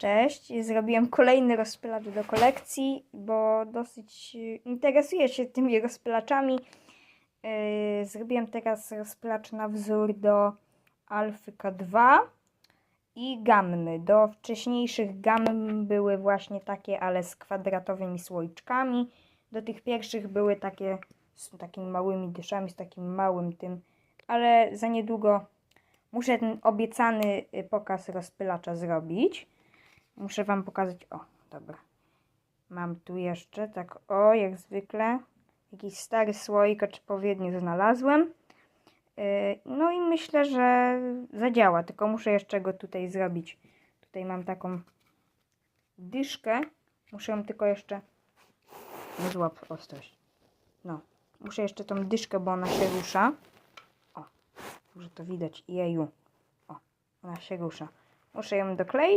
Cześć, zrobiłem kolejny rozpylacz do kolekcji, bo dosyć y, interesuję się tymi rozpylaczami. Yy, Zrobiłem teraz rozpylacz na wzór do Alfy K2 i Gammy. Do wcześniejszych Gamm były właśnie takie, ale z kwadratowymi słoiczkami. Do tych pierwszych były takie z takimi małymi dyszami, z takim małym tym, ale za niedługo muszę ten obiecany y, pokaz rozpylacza zrobić. Muszę Wam pokazać. O, dobra. Mam tu jeszcze, tak o, jak zwykle. Jakiś stary słoik odpowiednio znalazłem. Yy, No i myślę, że zadziała, tylko muszę jeszcze go tutaj zrobić. Tutaj mam taką dyszkę. Muszę ją tylko jeszcze. Nie złap ostrość. No, muszę jeszcze tą dyszkę, bo ona się rusza. O, może to widać. Jeju. O, ona się rusza. Muszę ją dokleić